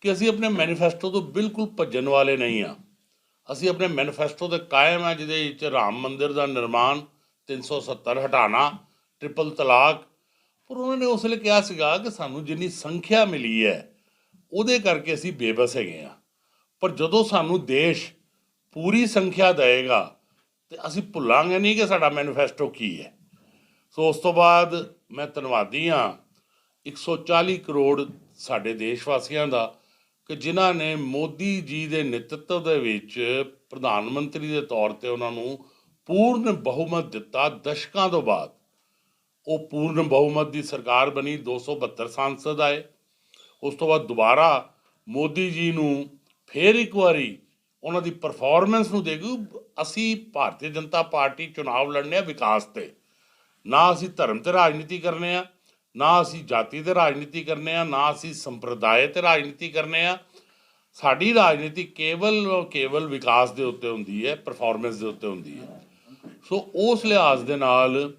ਕਿ ਅਸੀਂ ਆਪਣੇ ਮੈਨੀਫੈਸਟੋ ਤੋਂ ਬਿਲਕੁਲ ਭੱਜਣ ਵਾਲੇ ਨਹੀਂ ਆ। ਅਸੀਂ ਆਪਣੇ ਮੈਨੀਫੈਸਟੋ ਤੇ ਕਾਇਮ ਆ, ਜਿਹਦੇ ਵਿੱਚ ਰਾਮ ਮੰਦਿਰ ਦਾ ਨਿਰਮਾਣ 370 ਹਟਾਣਾ ਟ੍ਰਿਪਲ ਤਲਾਕ। ਪਰ ਉਹਨਾਂ ਨੇ ਉਸ ਵੇਲੇ ਕਿਹਾ ਸੀਗਾ ਕਿ ਸਾਨੂੰ ਜਿੰਨੀ ਸੰਖਿਆ ਮਿਲੀ ਹੈ, ਉਹਦੇ ਕਰਕੇ ਅਸੀਂ ਬੇਬਸ ਹੈਗੇ ਆ। ਪਰ ਜਦੋਂ ਸਾਨੂੰ ਦੇਸ਼ ਪੂਰੀ ਸੰਖਿਆ ਦੇਵੇਗਾ, ਤੇ ਅਸੀਂ ਭੁੱਲਾਂਗੇ ਨਹੀਂ ਕਿ ਸਾਡਾ ਮੈਨੀਫੈਸਟੋ ਕੀ ਹੈ। ਸੋ ਉਸ ਤੋਂ ਬਾਅਦ ਮੈਂ ਧੰਨਵਾਦੀ ਹਾਂ। 140 ਕਰੋੜ ਸਾਡੇ ਦੇਸ਼ ਵਾਸੀਆਂ ਦਾ ਕਿ ਜਿਨ੍ਹਾਂ ਨੇ ਮੋਦੀ ਜੀ ਦੇ ਨੇਤਰਤਵ ਦੇ ਵਿੱਚ ਪ੍ਰਧਾਨ ਮੰਤਰੀ ਦੇ ਤੌਰ ਤੇ ਉਹਨਾਂ ਨੂੰ ਪੂਰਨ ਬਹੁਮਤ ਦਿੱਤਾ ਦਸ਼ਕਾਂ ਤੋਂ ਬਾਅਦ। ਉਹ ਪੂਰਨ ਬਹੁਮਤ ਦੀ ਸਰਕਾਰ ਬਣੀ 272 ਸਾਂਸਦ ਆਏ। ਉਸ ਤੋਂ ਬਾਅਦ ਦੁਬਾਰਾ ਮੋਦੀ ਜੀ ਨੂੰ ਫੇਰ ਇੱਕ ਵਾਰੀ ਉਹਨਾਂ ਦੀ ਪਰਫਾਰਮੈਂਸ ਨੂੰ ਦੇਖੂ, ਅਸੀਂ ਭਾਰਤੀ ਜਨਤਾ ਪਾਰਟੀ ਚੁਣਾਵ ਲੜਨੇ ਆ ਵਿਕਾਸ ਤੇ। ਨਾ ਅਸੀਂ ਧਰਮ ਤੇ ਰਾਜਨੀਤੀ ਕਰਨੇ ਆ ਨਾ ਅਸੀਂ ਜਾਤੀ ਤੇ ਰਾਜਨੀਤੀ ਕਰਨੇ ਆ, ਨਾ ਅਸੀਂ ਸੰਪਰਦਾਇ ਤੇ ਰਾਜਨੀਤੀ ਕਰਨੇ ਆ। ਸਾਡੀ ਰਾਜਨੀਤੀ ਕੇਵਲ ਔਰ ਕੇਵਲ ਵਿਕਾਸ ਦੇ ਉੱਤੇ ਹੁੰਦੀ ਹੈ ਪਰਫਾਰਮੈਂਸ ਦੇ ਉੱਤੇ ਹੁੰਦੀ ਹੈ। ਸੋ ਉਸ ਲਿਹਾਜ਼ ਦੇ ਨਾਲ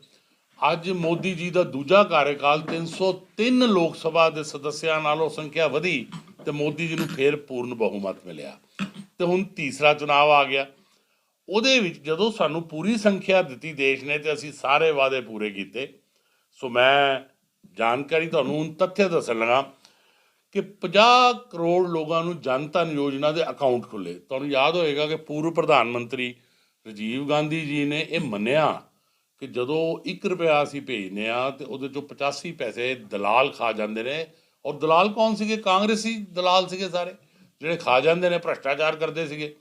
ਅੱਜ ਮੋਦੀ ਜੀ ਦਾ ਦੂਜਾ ਕਾਰਜਕਾਲ 303 ਲੋਕ ਸਭਾ ਦੇ ਸਦੱਸਿਆਂ ਨਾਲੋਂ ਸੰਖਿਆ ਵਧੀ ਤੇ ਮੋਦੀ ਜੀ ਨੂੰ ਫੇਰ ਪੂਰਨ ਬਹੁਮਤ ਮਿਲਿਆ। ਤੇ ਹੁਣ ਤੀਸਰਾ ਚੁਣਾਵ ਆ ਗਿਆ। ਉਹਦੇ ਵਿੱਚ ਜਦੋਂ ਸਾਨੂੰ ਪੂਰੀ ਸੰਖਿਆ ਦਿੱਤੀ ਦੇਸ਼ ਨੇ ਤੇ ਅਸੀਂ ਸਾਰੇ ਵਾਅਦੇ ਪੂਰੇ ਕੀਤੇ। ਸੋ ਮੈਂ ਜਾਣਕਾਰੀ ਤੁਹਾਨੂੰ ਹੁਣ ਤੱਥ ਦੱਸਣ ਲੱਗਾ ਕਿ 50 ਕਰੋੜ ਲੋਕਾਂ ਨੂੰ ਜਨ ਧਨ ਯੋਜਨਾ ਦੇ ਅਕਾਊਂਟ ਖੁੱਲੇ ਤੁਹਾਨੂੰ ਯਾਦ ਹੋਏਗਾ ਕਿ ਪੂਰਵ ਪ੍ਰਧਾਨ ਮੰਤਰੀ ਰਾਜੀਵ ਗਾਂਧੀ ਜੀ ਨੇ ਇਹ ਮੰਨਿਆ ਕਿ ਜਦੋਂ 1 ਰੁਪਿਆ ਅਸੀਂ ਭੇਜਨੇ ਆ ਤੇ ਉਹਦੇ ਚੋਂ 85 ਪੈਸੇ ਦਲਾਲ ਖਾ ਜਾਂਦੇ ਨੇ। ਔਰ ਦਲਾਲ ਕੌਣ ਸੀਗੇ? ਕਾਂਗਰਸੀ ਦਲਾਲ ਸੀਗੇ ਸਾਰੇ, ਜਿਹੜੇ ਖਾ ਜਾਂਦੇ ਨੇ, ਭ੍ਰਸ਼ਟਾਚਾਰ ਕਰਦੇ ਸੀਗੇ।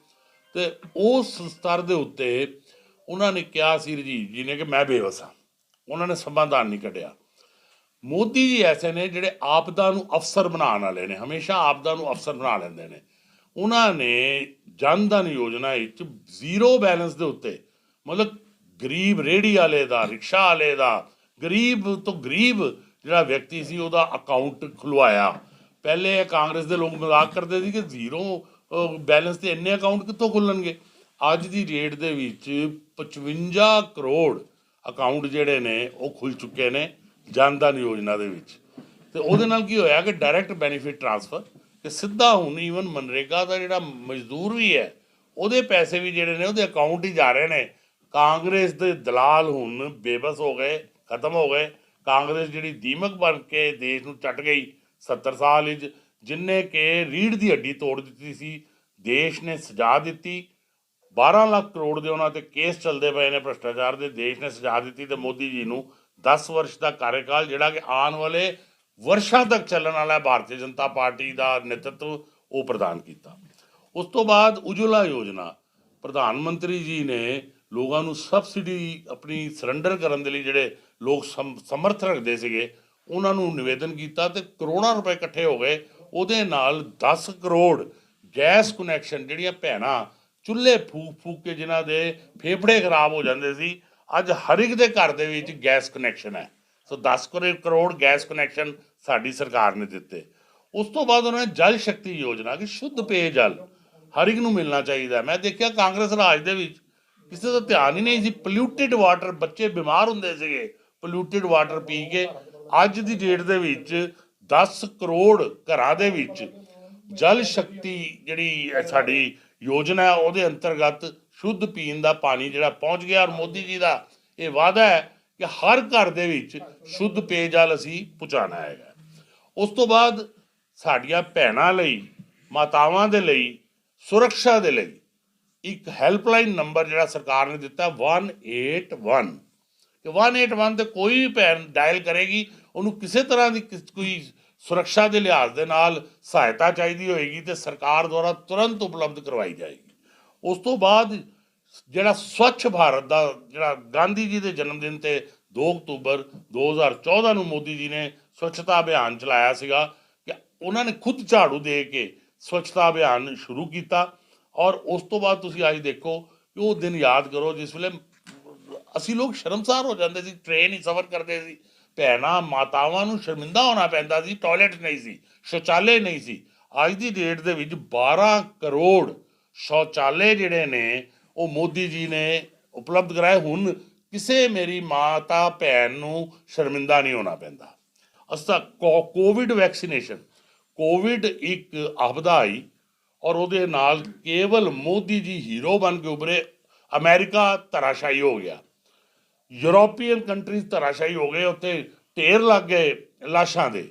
ਤੇ ਉਸ ਸਤਰ ਦੇ ਉੱਤੇ ਉਹਨਾਂ ਨੇ ਕਿਹਾ ਸੀ ਰਾਜੀਵ ਜੀ ਨੇ ਕਿ ਮੈਂ ਬੇਵਸ। ਉਹਨਾਂ ਨੇ ਸਮਾਧਾਨ ਨਹੀਂ ਕੱਢਿਆ। ਮੋਦੀ ਜੀ ਐਸੇ ਨੇ ਜਿਹੜੇ ਆਪਦਾ ਨੂੰ ਅਫਸਰ ਬਣਾਉਣ ਵਾਲੇ ਨੇ, ਹਮੇਸ਼ਾ ਆਪਦਾ ਨੂੰ ਅਫਸਰ ਬਣਾ ਲੈਂਦੇ ਨੇ। ਉਹਨਾਂ ਨੇ ਜਨਧਨ ਯੋਜਨਾ ਵਿੱਚ ਜ਼ੀਰੋ ਬੈਲੈਂਸ ਦੇ ਉੱਤੇ, ਮਤਲਬ ਗਰੀਬ ਰੇੜੀ ਵਾਲੇ ਦਾ, ਰਿਕਸ਼ਾ ਵਾਲੇ ਦਾ, ਗਰੀਬ ਤੋਂ ਗਰੀਬ ਜਿਹੜਾ ਵਿਅਕਤੀ ਸੀ ਉਹਦਾ ਅਕਾਊਂਟ ਖੁਲਵਾਇਆ। ਪਹਿਲੇ ਕਾਂਗਰਸ ਦੇ ਲੋਕ ਮਜ਼ਾਕ ਕਰਦੇ ਸੀ ਕਿ ਜ਼ੀਰੋ ਬੈਲੈਂਸ ਤੇ ਇੰਨੇ ਅਕਾਊਂਟ ਕਿੱਥੋਂ ਖੁੱਲਣਗੇ? ਅੱਜ ਦੀ ਰੇਟ ਦੇ ਵਿੱਚ 55 ਕਰੋੜ ਅਕਾਊਂਟ ਜਿਹੜੇ ਨੇ ਉਹ ਖੁੱਲ ਚੁੱਕੇ ਨੇ। ਜਨ ਧਨ ਯੋਜਨਾ ਦੇ ਵਿੱਚ। ਤੇ ਉਹਦੇ ਨਾਲ ਕੀ ਹੋਇਆ ਕਿ ਡਾਇਰੈਕਟ ਬੈਨੀਫਿਟ ਟ੍ਰਾਂਸਫਰ ਕਿ ਸਿੱਧਾ ਹੁਣ ਈਵਨ ਮਨਰੇਗਾ ਦਾ ਜਿਹੜਾ ਮਜ਼ਦੂਰ ਵੀ ਹੈ, ਉਹਦੇ ਪੈਸੇ ਵੀ ਜਿਹੜੇ ਨੇ ਉਹਦੇ ਅਕਾਊਂਟ ਹੀ ਜਾ ਰਹੇ ਨੇ। ਕਾਂਗਰਸ ਦੇ ਦਲਾਲ ਹੁਣ ਬੇਬਸ ਹੋ ਗਏ, ਖਤਮ ਹੋ ਗਏ। ਕਾਂਗਰਸ ਜਿਹੜੀ ਦੀਮਕ ਬਣ ਕੇ ਦੇਸ਼ ਨੂੰ ਚੱਟ ਗਈ 70 ਸਾਲ ਵਿੱਚ ਜਿੰਨੇ ਕਿ ਰੀੜ ਦੀ ਹੱਡੀ ਤੋੜ ਦਿੱਤੀ ਸੀ, ਦੇਸ਼ ਨੇ ਸਜ਼ਾ ਦਿੱਤੀ। 12 ਲੱਖ ਕਰੋੜ ਦੇ ਉਹਨਾਂ ਤੇ ਕੇਸ ਚੱਲਦੇ ਪਏ ਨੇ ਭ੍ਰਸ਼ਟਾਚਾਰ ਦੇ, ਦੇਸ਼ ਨੇ ਸਜ਼ਾ ਦਿੱਤੀ ਤੇ ਮੋਦੀ ਜੀ ਨੂੰ 10 ਵਰਸ਼ ਦਾ ਕਾਰਜਕਾਲ ਜਿਹੜਾ ਕਿ ਆਉਣ ਵਾਲੇ ਵਰਸ਼ਾਂ ਤੱਕ ਚੱਲਣ ਵਾਲਾ ਭਾਰਤੀ ਜਨਤਾ ਪਾਰਟੀ ਦਾ ਨੇਤਰਤਵ ਉਹ ਪ੍ਰਦਾਨ ਕੀਤਾ। ਉਸ ਤੋਂ ਬਾਅਦ ਉਜਵਲਾ ਯੋਜਨਾ, ਪ੍ਰਧਾਨ ਮੰਤਰੀ ਜੀ ਨੇ ਲੋਕਾਂ ਨੂੰ ਸਬਸਿਡੀ ਆਪਣੀ ਸਰੈਂਡਰ ਕਰਨ ਦੇ ਲਈ ਜਿਹੜੇ ਲੋਕ ਸਮ- ਸਮਰਥ ਰੱਖਦੇ ਸੀਗੇ, ਉਹਨਾਂ ਨੂੰ ਨਿਵੇਦਨ ਕੀਤਾ ਤੇ ਕਰੋੜਾਂ ਰੁਪਏ ਇਕੱਠੇ ਹੋ ਗਏ। ਉਹਦੇ ਨਾਲ 10 ਕਰੋੜ ਗੈਸ ਕਨੈਕਸ਼ਨ ਜਿਹੜੀਆਂ ਭੈਣਾਂ ਚੁੱਲ੍ਹੇ ਫੂਕ ਫੂਕ ਕੇ ਜਿਨ੍ਹਾਂ ਦੇ ਫੇਫੜੇ ਖਰਾਬ ਹੋ ਜਾਂਦੇ ਸੀ ਅੱਜ ਹਰ ਇੱਕ ਦੇ ਘਰ ਦੇ ਵਿੱਚ ਗੈਸ ਕਨੈਕਸ਼ਨ ਹੈ। ਸੋ 10 ਕਰੋੜ ਗੈਸ ਕਨੈਕਸ਼ਨ ਸਾਡੀ ਸਰਕਾਰ ਨੇ ਦਿੱਤੇ। ਉਸ ਤੋਂ ਬਾਅਦ ਉਹਨਾਂ ਨੇ ਜਲ ਸ਼ਕਤੀ ਯੋਜਨਾ, ਕਿ ਸ਼ੁੱਧ ਪੇਯਜਲ ਹਰ ਇੱਕ ਨੂੰ ਮਿਲਣਾ ਚਾਹੀਦਾ ਮੈਂ ਦੇਖਿਆ ਕਾਂਗਰਸ ਰਾਜ ਦੇ ਵਿੱਚ ਕਿਸੇ ਦਾ ਧਿਆਨ ਹੀ ਨਹੀਂ ਸੀ। ਪੋਲਿਊਟਿਡ ਵਾਟਰ ਬੱਚੇ ਬਿਮਾਰ ਹੁੰਦੇ ਸੀਗੇ। ਪੋਲਿਊਟਿਡ ਵਾਟਰ ਪੀ ਕੇ ਅੱਜ ਦੀ ਡੇਟ ਦੇ ਵਿੱਚ 10 ਕਰੋੜ ਘਰਾਂ ਦੇ ਵਿੱਚ ਜਲ ਸ਼ਕਤੀ ਜਿਹੜੀ ਸਾਡੀ ਯੋਜਨਾ ਹੈ, ਉਹਦੇ ਅੰਤਰਗਤ ਸ਼ੁੱਧ ਪੀਣ ਦਾ ਪਾਣੀ ਜਿਹੜਾ ਪਹੁੰਚ ਗਿਆ ਔਰ ਮੋਦੀ ਜੀ ਦਾ ਇਹ ਵਾਅਦਾ ਹੈ ਕਿ ਹਰ ਘਰ ਦੇ ਵਿੱਚ ਸ਼ੁੱਧ ਪੇਯਜਲ ਅਸੀਂ ਪਹੁੰਚਾਉਣਾ ਹੈਗਾ। ਉਸ ਤੋਂ ਬਾਅਦ ਸਾਡੀਆਂ ਭੈਣਾਂ ਲਈ, ਮਾਤਾਵਾਂ ਦੇ ਲਈ, ਸੁਰੱਖਿਆ ਦੇ ਲਈ ਇੱਕ ਹੈਲਪਲਾਈਨ ਨੰਬਰ ਜਿਹੜਾ ਸਰਕਾਰ ਨੇ ਦਿੱਤਾ 181 ਕਿ 181 ਤੇ ਕੋਈ ਵੀ ਭੈਣ ਡਾਇਲ ਕਰੇਗੀ, ਉਹਨੂੰ ਕਿਸੇ ਤਰ੍ਹਾਂ ਦੀ ਕਿਸ- ਕੋਈ ਸੁਰੱਖਿਆ ਦੇ ਲਿਹਾਜ਼ ਦੇ ਨਾਲ ਸਹਾਇਤਾ ਚਾਹੀਦੀ ਹੋਏਗੀ ਤੇ ਸਰਕਾਰ ਦੁਆਰਾ ਤੁਰੰਤ ਉਪਲਬਧ ਕਰਵਾਈ ਜਾਏਗੀ। ਉਸ ਤੋਂ ਬਾਅਦ ਜਿਹੜਾ ਸਵੱਛ ਭਾਰਤ ਦਾ ਜਿਹੜਾ ਗਾਂਧੀ ਜੀ ਦੇ ਜਨਮ ਦਿਨ ਤੇ 2 ਅਕਤੂਬਰ 2014 ਨੂੰ ਮੋਦੀ ਜੀ ਨੇ ਸਵੱਛਤਾ ਅਭਿਆਨ ਚਲਾਇਆ ਸੀਗਾ ਕਿ ਉਹਨਾਂ ਨੇ ਖੁਦ ਝਾੜੂ ਦੇ ਕੇ ਸਵੱਛਤਾ ਅਭਿਆਨ ਸ਼ੁਰੂ ਕੀਤਾ ਔਰ ਉਸ ਤੋਂ ਬਾਅਦ ਤੁਸੀਂ ਅੱਜ ਦੇਖੋ ਕਿ ਉਹ ਦਿਨ ਯਾਦ ਕਰੋ ਜਿਸ ਵੇਲੇ ਅਸੀਂ ਲੋਕ ਸ਼ਰਮਸਾਰ ਹੋ ਜਾਂਦੇ ਸੀ ਟ੍ਰੇਨ ਹੀ ਸਫ਼ਰ ਕਰਦੇ ਸੀ, ਭੈਣਾਂ, ਮਾਤਾਵਾਂ ਨੂੰ ਸ਼ਰਮਿੰਦਾ ਹੋਣਾ ਪੈਂਦਾ ਸੀ ਟਾਇਲਟ ਨਹੀਂ ਸੀ, ਸ਼ੌਚਾਲੇ ਨਹੀਂ ਸੀ। ਅੱਜ ਦੀ ਡੇਟ ਦੇ ਵਿੱਚ 12 ਕਰੋੜ ਸ਼ੌਚਾਲੇ ਜਿਹੜੇ ਨੇ, ਉਹ ਮੋਦੀ ਜੀ ਨੇ ਉਪਲਬਧ ਕਰਾਏ। ਹੁਣ ਕਿਸੇ ਮੇਰੀ ਮਾਤਾ ਭੈਣ ਨੂੰ ਸ਼ਰਮਿੰਦਾ ਨਹੀਂ ਹੋਣਾ ਪੈਂਦਾ। ਅਸਾ ਕੋਵਿਡ ਵੈਕਸੀਨੇਸ਼ਨ, ਕੋਵਿਡ ਇੱਕ ਆਪਦਾ ਆਈ ਔਰ ਉਹਦੇ ਨਾਲ ਕੇਵਲ ਮੋਦੀ ਜੀ ਹੀਰੋ ਬਣ ਕੇ ਉਭਰੇ। ਅਮਰੀਕਾ ਧਰਾਸ਼ਾਹੀ ਹੋ ਗਿਆ। ਯੂਰੋਪੀਅਨ ਕੰਟਰੀਜ਼ ਧਰਾਸ਼ਾਹੀ ਹੋ ਗਏ, ਉੱਥੇ ਢੇਰ ਲੱਗ ਗਏ ਲਾਸ਼ਾਂ ਦੇ।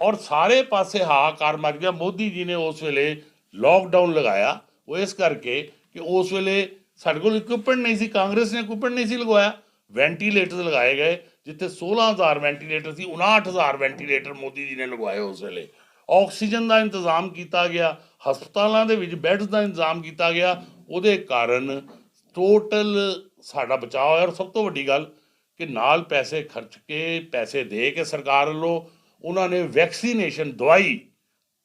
ਔਰ ਸਾਰੇ ਪਾਸੇ ਹਾਹਾਕਾਰ ਮਚ ਗਿਆ। ਮੋਦੀ ਜੀ ਨੇ ਉਸ ਵੇਲੇ ਲੋਕਡਾਊਨ ਲਗਾਇਆ। ਉਹ ਇਸ ਕਰਕੇ ਕਿ ਉਸ ਵੇਲੇ ਸਾਡੇ ਕੋਲ ਇਕਵਿਪਮੈਂਟ ਨਹੀਂ ਸੀ, ਕਾਂਗਰਸ ਨੇ ਇਕਵਿਪਮੈਂਟ ਨਹੀਂ ਸੀ ਲਗਵਾਇਆ। ਵੈਂਟੀਲੇਟਰ ਲਗਾਏ ਗਏ, ਜਿੱਥੇ 16000 ਵੈਂਟੀਲੇਟਰ ਸੀ 59000 ਵੈਂਟੀਲੇਟਰ ਮੋਦੀ ਜੀ ਨੇ ਲਗਵਾਏ ਉਸ ਵੇਲੇ। ਆਕਸੀਜਨ ਦਾ ਇੰਤਜ਼ਾਮ ਕੀਤਾ ਗਿਆ, ਹਸਪਤਾਲਾਂ ਦੇ ਵਿੱਚ ਬੈੱਡਸ ਦਾ ਇੰਤਜ਼ਾਮ ਕੀਤਾ ਗਿਆ। ਉਹਦੇ ਕਾਰਨ ਟੋਟਲ ਸਾਡਾ ਬਚਾਅ ਹੋਇਆ। ਔਰ ਸਭ ਤੋਂ ਵੱਡੀ ਗੱਲ ਕਿ ਨਾਲ ਪੈਸੇ ਖਰਚ ਕੇ, ਪੈਸੇ ਦੇ ਕੇ ਸਰਕਾਰ ਵੱਲੋਂ ਉਹਨਾਂ ਨੇ ਵੈਕਸੀਨੇਸ਼ਨ ਦਵਾਈ,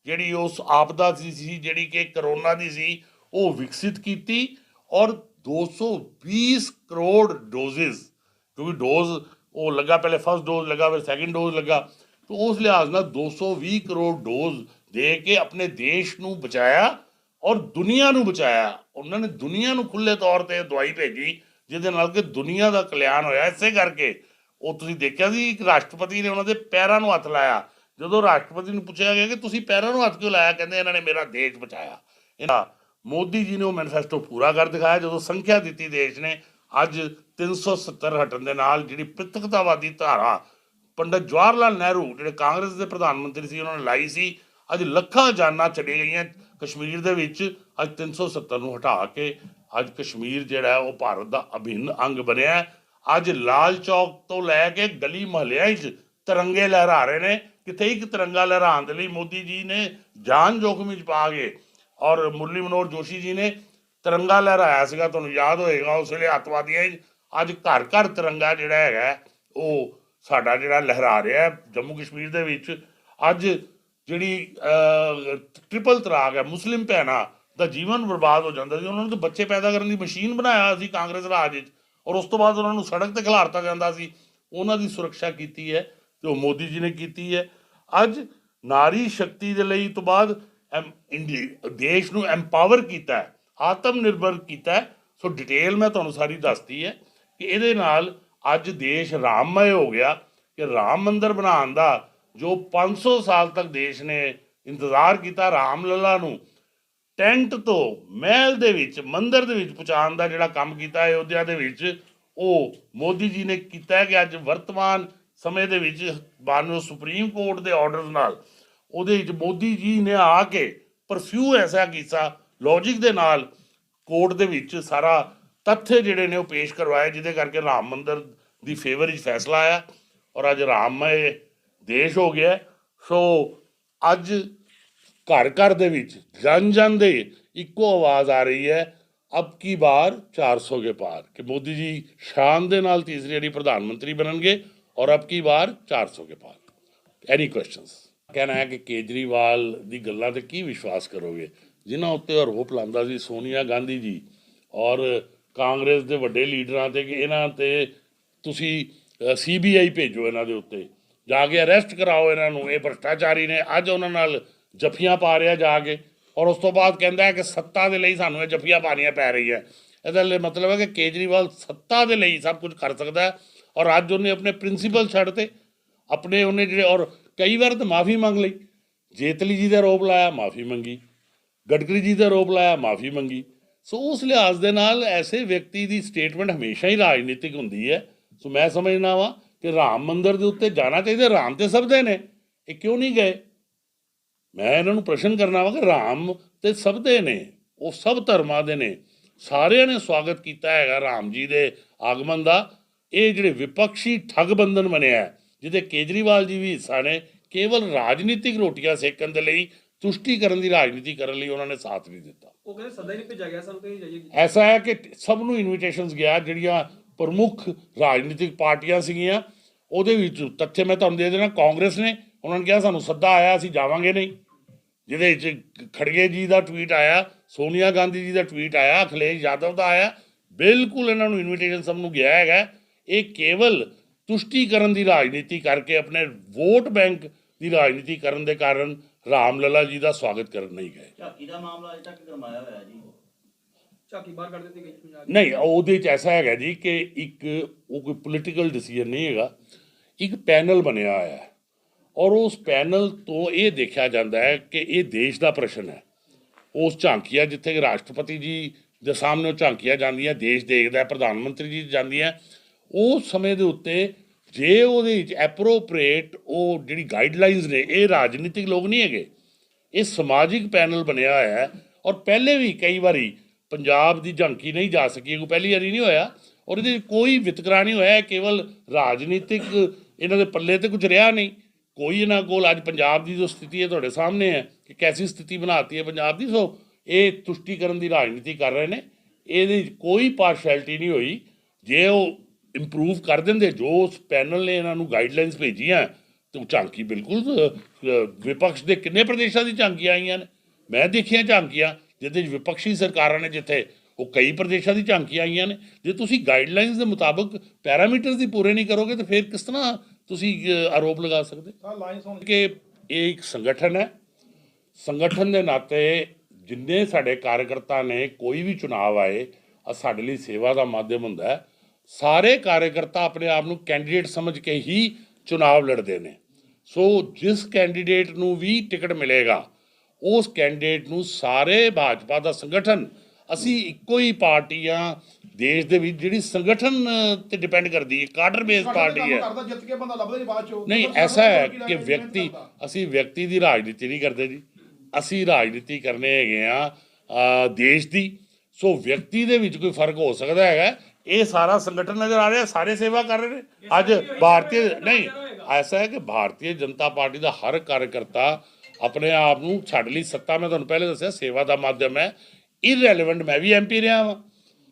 ਜਿਹੜੀ ਉਸ ਆਪਦਾ ਸੀ, ਜਿਹੜੀ ਕਿ ਕਰੋਨਾ ਦੀ ਸੀ ਉਹ ਵਿਕਸਿਤ ਕੀਤੀ ਔਰ 220 ਕਰੋੜ ਡੋਜ਼ਿਸ ਕਿਉਂਕਿ ਡੋਜ਼ ਉਹ ਲੱਗਾ, ਪਹਿਲੇ ਫਸਟ ਡੋਜ਼ ਲੱਗਾ, ਫਿਰ ਸੈਕਿੰਡ ਡੋਜ਼ ਲੱਗਾ, ਤਾਂ ਉਸ ਲਿਹਾਜ਼ ਨਾਲ 220 ਕਰੋੜ ਡੋਜ਼ ਦੇ ਕੇ ਆਪਣੇ ਦੇਸ਼ ਨੂੰ ਬਚਾਇਆ ਔਰ ਦੁਨੀਆ ਨੂੰ ਬਚਾਇਆ। ਉਹਨਾਂ ਨੇ ਦੁਨੀਆ ਨੂੰ ਖੁੱਲੇ ਤੌਰ ਤੇ ਦਵਾਈ ਭੇਜੀ, ਜਿਹਦੇ ਨਾਲ ਕਿ ਦੁਨੀਆ ਦਾ ਕਲਿਆਣ ਹੋਇਆ। ਇਸੇ ਕਰਕੇ ਉਹ ਤੁਸੀਂ ਦੇਖਿਆ ਸੀ, ਇੱਕ ਰਾਸ਼ਟਰਪਤੀ ਨੇ ਉਹਨਾਂ ਦੇ ਪੈਰਾਂ ਨੂੰ ਹੱਥ ਲਾਇਆ। ਜਦੋਂ ਰਾਸ਼ਟਰਪਤੀ ਨੂੰ ਪੁੱਛਿਆ ਗਿਆ ਕਿ ਤੁਸੀਂ ਪੈਰਾਂ ਨੂੰ ਹੱਥ ਕਿਉਂ ਲਾਇਆ? ਕਹਿੰਦੇ ਇਹਨਾਂ ਨੇ ਮੇਰਾ ਦੇਸ਼ ਬਚਾਇਆ। ਇਹਨਾਂ ਮੋਦੀ ਜੀ ਨੇ ਉਹ ਮੈਨੀਫੈਸਟੋ ਪੂਰਾ ਕਰ ਦਿਖਾਇਆ, ਜਦੋਂ ਸੰਖਿਆ ਦਿੱਤੀ ਦੇਸ਼ ਨੇ, ਅੱਜ 370 ਹਟਣ ਦੇ ਨਾਲ ਜਿਹੜੀ ਪਿਤਕਤਾਵਾਦੀ ਧਾਰਾ, ਪੰਡਤ ਜਵਾਹਰ ਲਾਲ ਨਹਿਰੂ, ਜਿਹੜੇ ਕਾਂਗਰਸ ਦੇ ਪ੍ਰਧਾਨ ਮੰਤਰੀ ਸੀ, ਉਹਨਾਂ ਨੇ ਲਾਈ ਸੀ, ਅੱਜ ਲੱਖਾਂ ਜਾਨਾਂ ਚਲੇ ਗਈਆਂ, ਕਸ਼ਮੀਰ ਦੇ ਵਿੱਚ ਅੱਜ 370 ਨੂੰ ਹਟਾ ਕੇ, ਅੱਜ ਕਸ਼ਮੀਰ ਜਿਹੜਾ ਉਹ ਭਾਰਤ ਦਾ ਅਭਿੰਨ ਅੰਗ ਬਣਿਆ ਅੱਜ ਲਾਲ ਚੌਕ ਤੋਂ ਲੈ ਕੇ ਗਲੀ ਮੁਹੱਲਿਆਂ 'ਚ ਤਿਰੰਗੇ ਲਹਿਰਾ ਰਹੇ ਨੇ, ਕਿਤੇ ਇੱਕ ਤਿਰੰਗਾ ਲਹਿਰਾਉਣ ਦੇ ਲਈ ਮੋਦੀ ਜੀ ਨੇ ਜਾਨ ਜੋਖਮ ਵਿੱਚ ਪਾ ਕੇ ਔਰ ਮੁਰਲੀ ਮਨੋਹਰ ਜੋਸ਼ੀ ਜੀ ਨੇ ਤਿਰੰਗਾ ਲਹਿਰਾਇਆ ਸੀਗਾ, ਤੁਹਾਨੂੰ ਯਾਦ ਹੋਏਗਾ ਉਸ ਵੇਲੇ ਅੱਤਵਾਦੀਆਂ ਅੱਜ ਘਰ ਘਰ ਤਿਰੰਗਾ ਜਿਹੜਾ ਹੈਗਾ, ਉਹ ਸਾਡਾ ਜਿਹੜਾ ਲਹਿਰਾ ਰਿਹਾ ਜੰਮੂ ਕਸ਼ਮੀਰ ਦੇ ਵਿੱਚ। ਅੱਜ ਜਿਹੜੀ ਟ੍ਰਿਪਲ ਤਲਾਕ ਹੈ, ਮੁਸਲਿਮ ਭੈਣਾਂ ਦਾ ਜੀਵਨ ਬਰਬਾਦ ਹੋ ਜਾਂਦਾ ਸੀ। ਉਹਨਾਂ ਨੂੰ ਤਾਂ ਬੱਚੇ ਪੈਦਾ ਕਰਨ ਦੀ ਮਸ਼ੀਨ ਬਣਾਇਆ ਸੀ ਕਾਂਗਰਸ ਰਾਜ ਵਿੱਚ। ਔਰ ਉਸ ਤੋਂ ਬਾਅਦ ਉਹਨਾਂ ਨੂੰ ਸੜਕ ਤੇ ਖਿਲਾਰਤਾ ਜਾਂਦਾ ਸੀ। ਉਹਨਾਂ ਦੀ ਸੁਰੱਖਿਆ ਕੀਤੀ ਹੈ ਤੇ ਉਹ ਮੋਦੀ ਜੀ ਨੇ ਕੀਤੀ ਹੈ। ਅੱਜ ਨਾਰੀ ਸ਼ਕਤੀ ਦੇ ਲਈ ਤੋਂ ਬਾਅਦ ਦੇਸ਼ ਨੂੰ ਐਮਪਾਵਰ ਕੀਤਾ ਹੈ ਆਤਮ ਨਿਰਭਰ ਕੀਤਾ ਹੈ। ਸੋ ਡਿਟੇਲ ਮੈਂ ਤੁਹਾਨੂੰ ਸਾਰੀ ਦੱਸਤੀ ਹੈ ਕਿ ਇਹਦੇ ਨਾਲ ਅੱਜ ਦੇਸ਼ ਰਾਮਮय ਹੋ ਗਿਆ ਕਿ ਰਾਮ ਮੰਦਰ ਬਣਾਉਣ ਦਾ ਜੋ 500 ਸਾਲ ਤੱਕ ਦੇਸ਼ ਨੇ ਇੰਤਜ਼ਾਰ ਕੀਤਾ ਰਾਮ ਲੱਲਾ ਨੂੰ, ਟੈਂਟ ਤੋਂ ਮਹਿਲ ਦੇ ਵਿੱਚ, ਮੰਦਰ ਦੇ ਵਿੱਚ ਪਹੁੰਚਾਉਣ ਦਾ ਜਿਹੜਾ ਕੰਮ ਕੀਤਾ ਹੈ, ਅਯੋਧਿਆ ਦੇ ਵਿੱਚ, ਉਹ ਮੋਦੀ ਜੀ ਨੇ ਕੀਤਾ ਕਿ ਅੱਜ ਵਰਤਮਾਨ ਸਮੇਂ ਦੇ ਵਿੱਚ ਬਾਨੋ ਸੁਪਰੀਮ ਕੋਰਟ ਦੇ ਆਰਡਰਸ ਨਾਲ ਉਹਦੇ ਵਿੱਚ ਮੋਦੀ ਜੀ ਨੇ ਆ ਕੇ ਪਰਫਿਊ ਐਸਾ ਕੀਤਾ ਲੌਜੀਕ ਦੇ ਨਾਲ ਕੋਰਟ ਦੇ ਵਿੱਚ ਸਾਰਾ ਤੱਥ ਜਿਹੜੇ ਨੇ ਉਹ ਪੇਸ਼ ਕਰਵਾਏ, ਜਿਹਦੇ ਕਰਕੇ ਰਾਮ ਮੰਦਰ ਦੀ ਫੇਵਰ ਵਿੱਚ ਫੈਸਲਾ ਆਇਆ ਔਰ ਅੱਜ ਰਾਮਮय ਦੇਸ਼ ਹੋ ਗਿਆ। ਸੋ ਅੱਜ ਘਰ ਘਰ ਦੇ ਵਿੱਚ ਜਨ ਜਨ ਦੇ ਇੱਕੋ ਆਵਾਜ਼ ਆ ਰਹੀ ਹੈ, ਅਬ ਕੀ ਬਾਰ 400 ਕੇ ਪਾਰ, ਕਿ ਮੋਦੀ ਜੀ ਸ਼ਾਨ ਦੇ ਨਾਲ ਤੀਸਰੀ ਜਿਹੜੀ ਪ੍ਰਧਾਨ ਮੰਤਰੀ ਬਣਨਗੇ ਔਰ ਅਬ ਕੀ ਬਾਰ 400 ਕੇ ਪਾਰ। ਐਨੀ ਕੁਐਸਚਨਸ ਕਹਿਣਾ ਹੈ ਕਿ ਕੇਜਰੀਵਾਲ ਦੀ ਗੱਲਾਂ ਤੇ ਕੀ ਵਿਸ਼ਵਾਸ ਕਰੋਗੇ? ਜਿਨ੍ਹਾਂ ਉੱਤੇ ਆਰੋਪ ਲਾਉਂਦਾ ਸੀ, ਸੋਨੀਆ ਗਾਂਧੀ ਜੀ ਔਰ ਕਾਂਗਰਸ ਦੇ ਵੱਡੇ ਲੀਡਰਾਂ ਤੇ ਕਿ ਇਹਨਾਂ ਤੇ ਤੁਸੀਂ ਸੀਬੀਆਈ ਭੇਜੋ ਇਹਨਾਂ ਦੇ ਉੱਤੇ। ਜਾ ਕੇ ਅਰੈਸਟ ਕਰਾਓ ਇਹਨਾਂ ਨੂੰ, ਇਹ ਭ੍ਰਸ਼ਟਾਚਾਰੀ ਨੇ, ਅੱਜ ਉਹਨਾਂ ਨਾਲ ਜੱਫੀਆਂ ਪਾ ਰਿਹਾ ਜਾ ਕੇ। ਔਰ ਉਸ ਤੋਂ ਬਾਅਦ ਕਹਿੰਦਾ ਹੈ ਕਿ ਸੱਤਾ ਦੇ ਲਈ ਸਾਨੂੰ ਇਹ ਜੱਫੀਆਂ ਪਾਣੀਆਂ ਪੈ ਰਹੀਆਂ ਇਹਦਾ ਮਤਲਬ ਹੈ ਕਿ ਕੇਜਰੀਵਾਲ ਸੱਤਾ ਦੇ ਲਈ ਸਭ ਕੁਝ ਕਰ ਸਕਦਾ ਔਰ ਅੱਜ ਉਹਨੇ ਆਪਣੇ ਪ੍ਰਿੰਸੀਪਲ ਛੱਡ ਤੇ, ਆਪਣੇ ਉਹਨੇ ਜਿਹੜੇ, ਔਰ ਕਈ ਵਾਰ ਤਾਂ ਮਾਫੀ ਮੰਗ ਲਈ। ਜੇਤਲੀ ਜੀ ਦਾ ਆਰੋਪ ਲਾਇਆ ਮਾਫੀ ਮੰਗੀ। ਗਡਕਰੀ ਜੀ ਦਾ ਆਰੋਪ ਲਾਇਆ ਮਾਫੀ ਮੰਗੀ। ਸੋ ਉਸ ਲਿਹਾਜ਼ ਦੇ ਨਾਲ ਐਸੇ ਵਿਅਕਤੀ ਦੀ ਸਟੇਟਮੈਂਟ ਹਮੇਸ਼ਾ ਹੀ ਰਾਜਨੀਤਿਕ ਹੁੰਦੀ ਹੈ। ਸੋ ਮੈਂ ਸਮਝਣਾ ਵਾਂ ਕਿ ਰਾਮ ਮੰਦਰ ਦੇ ਉੱਤੇ ਜਾਣਾ ਚਾਹੀਦਾ। ਰਾਮ ਤੇ ਸਭ ਦੇ ਨੇ। ਇਹ ਕਿਉਂ ਨਹੀਂ ਗਏ? ਮੈਂ ਇਹਨਾਂ ਨੂੰ ਪ੍ਰਸ਼ਨ ਕਰਨਾ ਵਾ ਕਿ ਰਾਮ ਤੇ ਸਭ ਦੇ ਨੇ। ਉਹ ਸਭ ਧਰਮਾਂ ਦੇ ਨੇ। ਸਾਰਿਆਂ ਨੇ ਸਵਾਗਤ ਕੀਤਾ ਹੈਗਾ ਰਾਮ ਜੀ ਦੇ ਆਗਮਨ ਦਾ। ਇਹ ਜਿਹੜੇ ਵਿਪਕਸ਼ੀ ਠੱਗ ਬੰਧਨ ਬਣਿਆ ਹੈ, ਜਿਹਦੇ ਕੇਜਰੀਵਾਲ ਜੀ ਵੀ ਹਿੱਸਾ ਨੇ ਕੇਵਲ ਰਾਜਨੀਤਿਕ ਰੋਟੀਆਂ ਸੇਕਣ ਦੇ ਲਈ ਤੁਸ਼ਟੀ ਕਰਨ ਦੀ ਰਾਜਨੀਤੀ ਕਰਨ ਲਈ ਉਹਨਾਂ ਨੇ ਸਾਥ ਨਹੀਂ ਦਿੱਤਾ। ਉਹ ਕਹਿੰਦੇ ਸਦਾ ਹੀ ਨਹੀਂ ਭੇਜਿਆ ਗਿਆ ਸਾਨੂੰ ਕਹੀਂ ਜਾਈਏ। ਐਸਾ ਹੈ ਕਿ ਸਭ ਨੂੰ ਇਨਵੀਟੇਸ਼ਨਸ ਗਿਆ ਜਿਹੜੀਆਂ ਪ੍ਰਮੁੱਖ ਰਾਜਨੀਤਿਕ ਪਾਰਟੀਆਂ ਸੀਗੀਆਂ ਉਹਦੇ ਵਿੱਚ ਤੱਥ ਮੈਂ ਤੁਹਾਨੂੰ ਦੇ ਦੇਣਾ ਕਾਂਗਰਸ ਨੇ ਉਹਨਾਂ ਨੇ ਕਿਹਾ ਸਾਨੂੰ ਸੱਦਾ ਆਇਆ ਅਸੀਂ ਜਾਵਾਂਗੇ ਨਹੀਂ। ਜਿਹਦੇ ਵਿੱਚ ਖੜਗੇ ਜੀ ਦਾ ਟਵੀਟ ਆਇਆ ਸੋਨੀਆ ਗਾਂਧੀ ਜੀ ਦਾ ਟਵੀਟ ਆਇਆ ਅਖਿਲੇਸ਼ ਯਾਦਵ ਦਾ ਆਇਆ ਬਿਲਕੁਲ ਇਹਨਾਂ ਨੂੰ ਇਨਵੀਟੇਸ਼ਨ ਸਭ ਨੂੰ ਗਿਆ ਹੈਗਾ। ਇਹ ਕੇਵਲ ਤੁਸ਼ਟੀਕਰਨ ਦੀ ਰਾਜਨੀਤੀ ਕਰਕੇ ਆਪਣੇ ਵੋਟ ਬੈਂਕ ਦੀ ਰਾਜਨੀਤੀ ਕਰਨ ਦੇ ਕਾਰਨ ਰਾਮ ਲੱਲਾ ਜੀ ਦਾ ਸਵਾਗਤ ਕਰਨ ਨਹੀਂ ਗਏ। ਝਾਕੀ ਦਾ ਮਾਮਲਾ ਅਜੇ ਤੱਕ ਗਰਮਾਇਆ ਹੋਇਆ ਜੀ। ਝਾਕੀ ਬਾਹਰ ਕੱਢ ਦਿੱਤੀ ਗਈ ਪੰਜਾਬ। ਨਹੀਂ ਉਹਦੇ ਚ ਐਸਾ ਹੈਗਾ ਜੀ ਕਿ ਇੱਕ ਉਹ ਕੋਈ ਪੋਲੀਟੀਕਲ ਡਿਸੀਜਨ ਨਹੀਂ ਹੈਗਾ ਇੱਕ ਪੈਨਲ ਬਣਿਆ ਹੋਇਆ ਹੈ। ਔਰ ਉਸ ਪੈਨਲ ਤੋਂ ਇਹ ਦੇਖਿਆ ਜਾਂਦਾ ਹੈ ਕਿ ਇਹ ਦੇਸ਼ ਦਾ ਪ੍ਰਸ਼ਨ ਹੈ। ਉਸ ਝਾਂਕੀਆਂ ਜਿੱਥੇ ਕਿ ਰਾਸ਼ਟਰਪਤੀ ਜੀ ਦੇ ਸਾਹਮਣੇ ਉਹ ਝਾਂਕੀਆਂ ਜਾਂਦੀਆਂ ਦੇਸ਼ ਦੇਖਦਾ ਹੈ, ਪ੍ਰਧਾਨ ਮੰਤਰੀ ਜੀ ਜਾਂਦੀਆਂ ਉਸ ਸਮੇਂ ਦੇ ਉੱਤੇ ਜੇ ਉਹਦੇ ਵਿੱਚ ਐਪਰੋਪ੍ਰੀਏਟ ਉਹ ਜਿਹੜੀ ਗਾਈਡਲਾਈਨਸ ਨੇ, ਇਹ ਰਾਜਨੀਤਿਕ ਲੋਕ ਨਹੀਂ ਹੈਗੇ। ਇਹ ਸਮਾਜਿਕ ਪੈਨਲ ਬਣਿਆ ਹੋਇਆ ਹੈ ਔਰ ਪਹਿਲੇ ਵੀ ਕਈ ਵਾਰੀ ਪੰਜਾਬ ਦੀ ਝਾਂਕੀ ਨਹੀਂ ਜਾ ਸਕੀ ਕੋਈ ਪਹਿਲੀ ਵਾਰੀ ਨਹੀਂ ਹੋਇਆ। ਔਰ ਇਹਦੇ 'ਚ ਕੋਈ ਵਿਤਕਰਾ ਨਹੀਂ ਹੋਇਆ, ਇਹ ਕੇਵਲ ਰਾਜਨੀਤਿਕ ਇਹਨਾਂ ਦੇ ਪੱਲੇ ਤੇ ਕੁਝ ਰਿਹਾ ਨਹੀਂ। ਕੋਈ ਇਹਨਾਂ ਕੋਲ ਅੱਜ ਪੰਜਾਬ ਦੀ ਜੋ ਸਥਿਤੀ ਹੈ ਤੁਹਾਡੇ ਸਾਹਮਣੇ ਹੈ ਕਿ ਕੈਸੀ ਸਥਿਤੀ ਬਣਾਤੀ ਹੈ ਪੰਜਾਬ ਦੀ, ਸੋ ਇਹ ਤੁਸ਼ਟੀਕਰਨ ਦੀ ਰਾਜਨੀਤੀ ਕਰ ਰਹੇ ਨੇ। ਇਹਦੇ 'ਚ ਕੋਈ ਪਾਰਸ਼ੈਲਿਟੀ ਨਹੀਂ ਹੋਈ। ਜੇ ਉਹ ਇੰਪਰੂਵ ਕਰ ਦਿੰਦੇ ਜੋ ਉਸ ਪੈਨਲ ਨੇ ਇਹਨਾਂ ਨੂੰ ਗਾਈਡਲਾਈਨਸ ਭੇਜੀਆਂ ਤੇ ਉਹ ਝਾਂਕੀ ਬਿਲਕੁਲ ਵਿਪਕਸ਼ ਦੇ ਕਿੰਨੇ ਪ੍ਰਦੇਸ਼ਾਂ ਦੀ ਝਾਂਕੀਆਂ ਆਈਆਂ ਨੇ? ਮੈਂ ਦੇਖੀਆਂ ਝਾਂਕੀਆਂ ਜਿਹਦੇ 'ਚ ਵਿਪਕਸ਼ੀ ਸਰਕਾਰਾਂ ਨੇ ਜਿੱਥੇ ਉਹ ਕਈ ਪ੍ਰਦੇਸ਼ਾਂ ਦੀ ਝਾਂਕੀਆਂ ਆਈਆਂ ਨੇ। ਜੇ ਤੁਸੀਂ ਗਾਈਡਲਾਈਨਸ ਦੇ ਮੁਤਾਬਕ ਪੈਰਾਮੀਟਰਸ ਦੀ ਪੂਰੇ ਨਹੀਂ ਕਰੋਗੇ ਤਾਂ ਫਿਰ ਕਿਸ ਤਰ੍ਹਾਂ ਤੁਸੀਂ ਆਰੋਪ ਲਗਾ ਸਕਦੇ? ਕਿ ਇਹ ਇੱਕ ਸੰਗਠਨ ਹੈ। ਸੰਗਠਨ ਦੇ ਨਾਤੇ ਜਿੰਨੇ ਸਾਡੇ ਕਾਰਜਕਰਤਾ ਨੇ ਕੋਈ ਵੀ ਚੁਣਾਵ ਆਏ ਆ ਸਾਡੇ ਲਈ ਸੇਵਾ ਦਾ ਮਾਧਿਅਮ ਹੁੰਦਾ ਹੈ। ਸਾਰੇ ਕਾਰਜਕਰਤਾ ਆਪਣੇ ਆਪ ਨੂੰ ਕੈਂਡੀਡੇਟ ਸਮਝ ਕੇ ਹੀ ਚੁਣਾਵ ਲੜਦੇ ਨੇ। ਸੋ ਜਿਸ ਕੈਂਡੀਡੇਟ ਨੂੰ ਵੀ ਟਿਕਟ ਮਿਲੇਗਾ ਉਸ ਕੈਂਡੀਡੇਟ ਨੂੰ ਸਾਰੇ ਭਾਜਪਾ ਦਾ ਸੰਗਠਨ ਅਸੀਂ ਇੱਕੋ ਹੀ ਪਾਰਟੀਆਂ ਦੇਸ਼ ਦੇ ਵਿੱਚ ਜਿਹੜੀ ਸੰਗਠਨ ਤੇ ਡਿਪੈਂਡ ਕਰਦੀ ਹੈ ਕਾਡਰ ਬੇਸ ਪਾਰਟੀ ਹੈ। ਨਹੀਂ ਐਸਾ ਹੈ ਕਿ ਵਿਅਕਤੀ। ਅਸੀਂ ਵਿਅਕਤੀ ਦੀ ਰਾਜਨੀਤੀ ਨਹੀਂ ਕਰਦੇ ਜੀ। ਅਸੀਂ ਰਾਜਨੀਤੀ ਕਰਨੇ ਹੈਗੇ ਆ ਦੇਸ਼ ਦੀ। ਸੋ ਵਿਅਕਤੀ ਦੇ ਵਿੱਚ ਕੋਈ ਫ਼ਰਕ ਹੋ ਸਕਦਾ ਹੈਗਾ ਇਹ ਸਾਰਾ ਸੰਗਠਨ ਨਜ਼ਰ ਆ ਰਿਹਾ, ਸਾਰੇ ਸੇਵਾ ਕਰ ਰਹੇ ਨੇ। ਅੱਜ ਭਾਰਤੀ ਨਹੀਂ, ਐਸਾ ਹੈ ਕਿ ਭਾਰਤੀ ਜਨਤਾ ਪਾਰਟੀ ਦਾ ਹਰ ਕਾਰਜਕਰਤਾ ਆਪਣੇ ਆਪ ਨੂੰ ਛੱਡ ਲਈ ਸੱਤਾ। ਮੈਂ ਤੁਹਾਨੂੰ ਪਹਿਲੇ ਦੱਸਿਆ, ਸੇਵਾ ਦਾ ਮਾਧਿਅਮ ਹੈ। ਇਰਰੈਲੇਵੈਂਟ ਮੈਂ ਵੀ ਐਮਪੀ ਰਿਹਾ ਵਾਂ।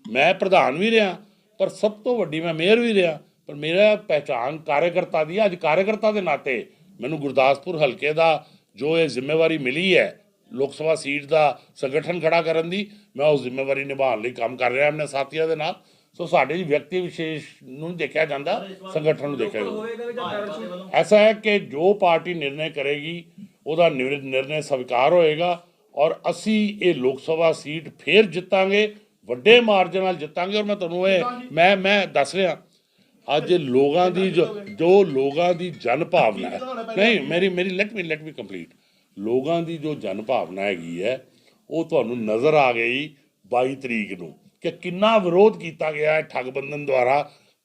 ਮੈਂ ਪ੍ਰਧਾਨ ਵੀ ਰਿਹਾ, ਪਰ ਸਭ ਤੋਂ ਵੱਡੀ ਮੈਂ ਮੇਅਰ ਵੀ ਰਿਹਾ। ਪਰ ਮੇਰਾ ਪਹਿਚਾਨ ਕਾਰਜਕਰਤਾ ਦੀ ਅੱਜ ਕਾਰਜਕਰਤਾ ਦੇ ਨਾਤੇ ਮੈਨੂੰ ਗੁਰਦਾਸਪੁਰ ਹਲਕੇ ਦਾ ਜੋ ਇਹ ਜ਼ਿੰਮੇਵਾਰੀ ਮਿਲੀ ਹੈ, ਲੋਕ ਸਭਾ ਸੀਟ ਦਾ ਸੰਗਠਨ ਖੜਾ ਕਰਨ ਦੀ, ਮੈਂ ਉਸ ਜ਼ਿੰਮੇਵਾਰੀ ਨਿਭਾਉਣ ਲਈ ਕੰਮ ਕਰ ਰਿਹਾ। ਆਪਣੇ ਸਾਥੀਆਂ ਦੇ ਨਾਲ ਸੋ ਸਾਡੇ ਜੀ ਵਿਅਕਤੀ ਵਿਸ਼ੇਸ਼ ਨੂੰ ਨਹੀਂ ਦੇਖਿਆ ਜਾਂਦਾ ਸੰਗਠਨ ਨੂੰ ਦੇਖਿਆ ਜਾਂਦਾ। ਐਸਾ ਹੈ ਕਿ ਜੋ ਪਾਰਟੀ ਨਿਰਣੈ ਕਰੇਗੀ ਉਹਦਾ ਨਿਰ- ਨਿਰਣੈ ਸਵੀਕਾਰ ਹੋਏਗਾ ਔਰ ਅਸੀਂ ਇਹ ਲੋਕ ਸਭਾ ਸੀਟ ਫੇਰ ਜਿੱਤਾਂਗੇ ਵੱਡੇ ਮਾਰਜਨ ਨਾਲ ਜਿੱਤਾਂਗੇ ਔਰ ਮੈਂ ਤੁਹਾਨੂੰ ਇਹ ਮੈਂ ਮੈਂ ਦੱਸ ਰਿਹਾ ਅੱਜ ਲੋਕਾਂ ਦੀ ਜੋ ਜੋ ਲੋਕਾਂ ਦੀ ਜਨ ਭਾਵਨਾ ਹੈ ਨਹੀਂ ਮੇਰੀ ਮੇਰੀ let me let me complete ਲੋਕਾਂ ਦੀ ਜੋ ਜਨ ਭਾਵਨਾ ਹੈਗੀ ਹੈ ਉਹ ਤੁਹਾਨੂੰ ਨਜ਼ਰ ਆ ਗਈ 22 ਤਰੀਕ ਨੂੰ। ਕਿ ਕਿੰਨਾ ਵਿਰੋਧ ਕੀਤਾ ਗਿਆ ਹੈ ਠੱਗ ਬੰਧਨ ਦੁਆਰਾ।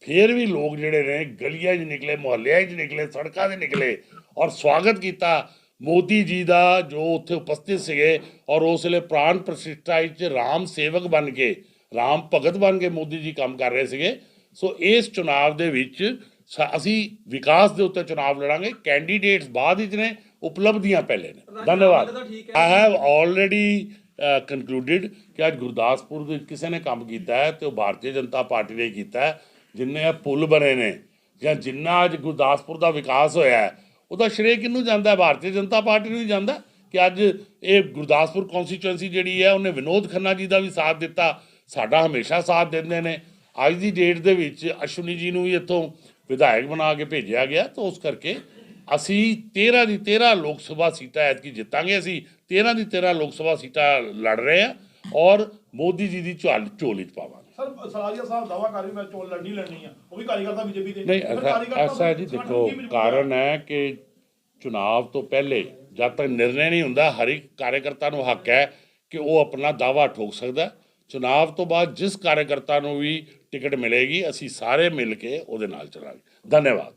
ਫੇਰ ਵੀ ਲੋਕ ਜਿਹੜੇ ਨੇ ਗਲੀਆਂ 'ਚ ਨਿਕਲੇ ਮੁਹੱਲਿਆਂ 'ਚ ਨਿਕਲੇ ਸੜਕਾਂ 'ਤੇ ਨਿਕਲੇ ਔਰ ਸਵਾਗਤ ਕੀਤਾ। ਮੋਦੀ ਜੀ ਦਾ ਜੋ ਉੱਥੇ ਉਪਸਥਿਤ ਸੀਗੇ ਔਰ ਉਸ ਵੇਲੇ ਪ੍ਰਾਣ ਪ੍ਰਤਿਸ਼ਠਾ ਵਿੱਚ ਰਾਮ ਸੇਵਕ ਬਣ ਕੇ ਰਾਮ ਭਗਤ ਬਣ ਕੇ ਮੋਦੀ ਜੀ ਕੰਮ ਕਰ ਰਹੇ ਸੀਗੇ। ਸੋ ਇਸ ਚੁਣਾਵ ਦੇ ਵਿੱਚ ਅਸੀਂ ਵਿਕਾਸ ਦੇ ਉੱਤੇ ਚੁਣਾਵ ਲੜਾਂਗੇ। ਕੈਂਡੀਡੇਟਸ ਬਾਅਦ ਵਿੱਚ ਨੇ ਉਪਲਬਧੀਆਂ ਪਹਿਲੇ ਨੇ। ਧੰਨਵਾਦ। ਆਈ ਹੈਵ ਆਲਰੇਡੀ ਕਨਕਲੂਡਡ ਕਿ ਅੱਜ ਗੁਰਦਾਸਪੁਰ ਦੇ ਕਿਸੇ ਨੇ ਕੰਮ ਕੀਤਾ ਹੈ ਤੇ ਉਹ ਭਾਰਤੀ ਜਨਤਾ ਪਾਰਟੀ ਨੇ ਕੀਤਾ ਹੈ, ਜਿੰਨੇ ਇਹ ਪੁਲ ਬਣੇ ਨੇ ਜਾਂ ਜਿੰਨਾ ਅੱਜ ਗੁਰਦਾਸਪੁਰ ਦਾ ਵਿਕਾਸ ਹੋਇਆ ਹੈ, ਉਹਦਾ ਸ਼੍ਰੇ ਕਿਹਨੂੰ ਜਾਂਦਾ ਹੈ? ਭਾਰਤੀ ਜਨਤਾ ਪਾਰਟੀ ਨੂੰ ਹੀ ਜਾਂਦਾ ਕਿ ਅੱਜ ਇਹ ਗੁਰਦਾਸਪੁਰ ਕਨਸਟੀਚੁਐਂਸੀ ਜਿਹੜੀ ਹੈ, ਉਹਨੇ ਵਿਨੋਦ ਖੰਨਾ ਜੀ ਦਾ ਵੀ ਸਾਥ ਦਿੱਤਾ, ਸਾਡਾ ਹਮੇਸ਼ਾ ਸਾਥ ਦਿੰਦੇ ਨੇ। ਅੱਜ ਦੀ ਡੇਟ ਦੇ ਵਿੱਚ ਅਸ਼ਵਨੀ ਜੀ ਨੂੰ ਵੀ ਇੱਥੋਂ ਵਿਧਾਇਕ ਬਣਾ ਕੇ ਭੇਜਿਆ ਗਿਆ, ਤਾਂ ਉਸ ਕਰਕੇ ਅਸੀਂ 13 ਦੀ 13 ਲੋਕ ਸਭਾ ਸੀਟਾਂ ਐਤਕੀ ਜਿੱਤਾਂਗੇ, ਅਸੀਂ 13 ਦੀ 13 ਲੋਕ ਸਭਾ ਸੀਟਾਂ ਲੜ ਰਹੇ ਹਾਂ। ਔਰ ਮੋਦੀ ਜੀ ਦੀ ਝਾਲ ਝੋਲੀ ਚ ਪਾਵਾਂਗੇ ਸਰ ਸਲਾਰੀਆ ਸਾਹਿਬ ਦਾਵਾ ਕਰ ਰਹੀ ਮੈਂ ਚੋਣ ਲੜਨੀ ਲੜਨੀ ਆ ਉਹ ਵੀ ਕਾਰੀਗਰਤਾ ਬੀਜੇਪੀ ਦੇ ਨਹੀਂ ਐਸਾ ਜੀ ਦੇਖੋ? ਕਾਰਨ ਹੈ ਕਿ ਚੁਣਾਵ ਤੋਂ ਪਹਿਲੇ ਜਦ ਤੱਕ ਨਿਰਣੈ ਨਹੀਂ ਹੁੰਦਾ ਹਰ ਇੱਕ ਕਾਰਜਕਰਤਾ ਨੂੰ ਹੱਕ ਹੈ ਕਿ ਉਹ ਆਪਣਾ ਦਾਵਾ ਠੋਕ ਸਕਦਾ ਹੈ। ਚੁਣਾਵ ਤੋਂ ਬਾਅਦ ਜਿਸ ਕਾਰਜਕਰਤਾ ਨੂੰ ਵੀ ਟਿਕਟ ਮਿਲੇਗੀ ਅਸੀਂ ਸਾਰੇ ਮਿਲ ਕੇ ਉਹਦੇ ਨਾਲ ਚੱਲਾਂਗੇ ਧੰਨਵਾਦ